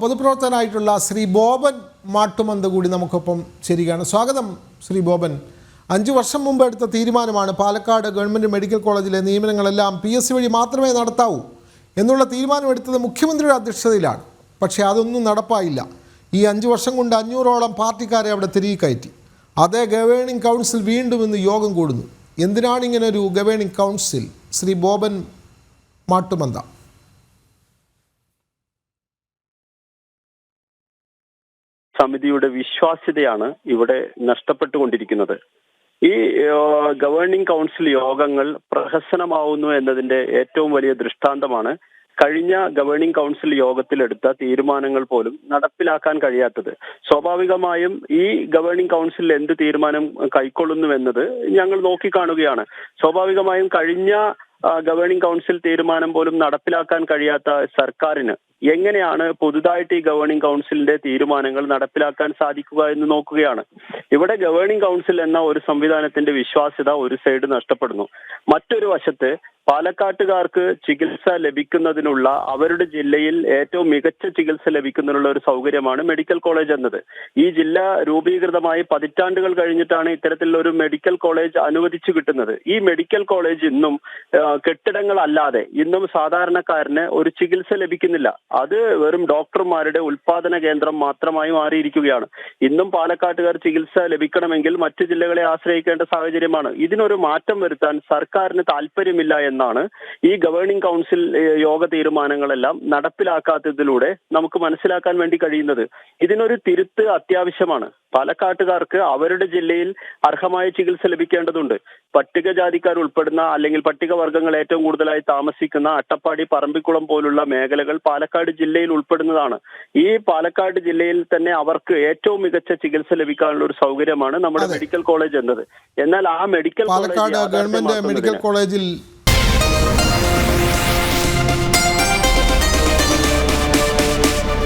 പൊതുപ്രവർത്തകനായിട്ടുള്ള ശ്രീ ബോബൻ മാട്ടുമന്ത് കൂടി നമുക്കൊപ്പം ചേരുകയാണ്. സ്വാഗതം ശ്രീ ബോബൻ. അഞ്ച് വർഷം മുമ്പ് എടുത്ത തീരുമാനമാണ് പാലക്കാട് ഗവൺമെന്റ് മെഡിക്കൽ കോളേജിലെ നിയമനങ്ങളെല്ലാം പി എസ് സി വഴി മാത്രമേ നടത്താവൂ എന്നുള്ള തീരുമാനമെടുത്തത് മുഖ്യമന്ത്രിയുടെ അധ്യക്ഷതയിലാണ്. പക്ഷേ അതൊന്നും നടപ്പായില്ല. ഈ അഞ്ച് വർഷം കൊണ്ട് അഞ്ഞൂറോളം പാർട്ടിക്കാരെ അവിടെ തിരികെ കയറ്റി. അതേ ഗവേണിംഗ് കൗൺസിൽ വീണ്ടും ഇന്ന് യോഗം കൂടുന്നു. എന്തിനാണ് ഇങ്ങനെ ഒരു ഗവേണിംഗ് കൗൺസിൽ ശ്രീ ബോബൻ മാട്ടുമന്ത? സമിതിയുടെ വിശ്വാസ്യതയാണ് ഇവിടെ നഷ്ടപ്പെട്ടുകൊണ്ടിരിക്കുന്നത്. ഈ ഗവേണിംഗ് കൗൺസിൽ യോഗങ്ങൾ പ്രഹസനമാവുന്നു എന്നതിന്റെ ഏറ്റവും വലിയ ദൃഷ്ടാന്തമാണ് കഴിഞ്ഞ ഗവേണിംഗ് കൗൺസിൽ യോഗത്തിലെടുത്ത തീരുമാനങ്ങൾ പോലും നടപ്പിലാക്കാൻ കഴിയാത്തത്. സ്വാഭാവികമായും ഈ ഗവേണിംഗ് കൗൺസിൽ എന്ത് തീരുമാനം കൈക്കൊള്ളുന്നു എന്നത് ഞങ്ങൾ നോക്കിക്കാണുകയാണ്. സ്വാഭാവികമായും കഴിഞ്ഞ ഗവേണിംഗ് കൗൺസിൽ തീരുമാനം പോലും നടപ്പിലാക്കാൻ കഴിയാത്ത സർക്കാരിന് എങ്ങനെയാണ് പുതുതായിട്ട് ഈ ഗവേണിംഗ് കൗൺസിലിന്റെ തീരുമാനങ്ങൾ നടപ്പിലാക്കാൻ സാധിക്കുക എന്ന് നോക്കുകയാണ്. ഇവിടെ ഗവേണിംഗ് കൗൺസിൽ എന്ന ഒരു സംവിധാനത്തിന്റെ വിശ്വാസ്യത ഒരു സൈഡ് നഷ്ടപ്പെടുന്നു. മറ്റൊരു വശത്ത് പാലക്കാട്ടുകാർക്ക് ചികിത്സ ലഭിക്കുന്നതിനുള്ള അവരുടെ ജില്ലയിൽ ഏറ്റവും മികച്ച ചികിത്സ ലഭിക്കുന്നതിനുള്ള ഒരു സൗകര്യമാണ് മെഡിക്കൽ കോളേജ് എന്നത്. ഈ ജില്ല രൂപീകൃതമായി പതിറ്റാണ്ടുകൾ കഴിഞ്ഞിട്ടാണ് ഇത്തരത്തിലുള്ള ഒരു മെഡിക്കൽ കോളേജ് അനുവദിച്ചു കിട്ടുന്നത്. ഈ മെഡിക്കൽ കോളേജ് ഇന്നും കെട്ടിടങ്ങളല്ലാതെ ഇന്നും സാധാരണക്കാരന് ഒരു ചികിത്സ ലഭിക്കുന്നില്ല. അത് വെറും ഡോക്ടർമാരുടെ ഉൽപാദന കേന്ദ്രം മാത്രമായി മാറിയിരിക്കുകയാണ്. ഇന്നും പാലക്കാട്ടുകാർ ചികിത്സ ലഭിക്കണമെങ്കിൽ മറ്റു ജില്ലകളെ ആശ്രയിക്കേണ്ട സാഹചര്യമാണ്. ഇതിനൊരു മാറ്റം വരുത്താൻ സർക്കാരിന് താല്പര്യമില്ല എന്നാണ് ഈ ഗവേണിംഗ് കൗൺസിൽ യോഗ തീരുമാനങ്ങളെല്ലാം നടപ്പിലാക്കാത്തതിലൂടെ നമുക്ക് മനസ്സിലാക്കാൻ വേണ്ടി കഴിയുന്നത്. ഇതിനൊരു തിരുത്ത് അത്യാവശ്യമാണ്. പാലക്കാട്ടുകാർക്ക് അവരുടെ ജില്ലയിൽ അർഹമായ ചികിത്സ ലഭിക്കേണ്ടതുണ്ട്. പട്ടികജാതിക്കാർ ഉൾപ്പെടുന്ന അല്ലെങ്കിൽ പട്ടികവർഗങ്ങൾ ഏറ്റവും കൂടുതലായി താമസിക്കുന്ന അട്ടപ്പാടി പറമ്പിക്കുളം പോലുള്ള മേഖലകൾ പാലക്കാട് ജില്ലയിൽ ഉൾപ്പെടുന്നതാണ്. ഈ പാലക്കാട് ജില്ലയിൽ തന്നെ അവർക്ക് ഏറ്റവും മികച്ച ചികിത്സ ലഭിക്കാനുള്ള ഒരു സൗകര്യമാണ് നമ്മുടെ മെഡിക്കൽ കോളേജ് എന്നത്. എന്നാൽ ആ മെഡിക്കൽ കോളേജ് ഗവൺമെന്റ് മെഡിക്കൽ കോളേജിൽ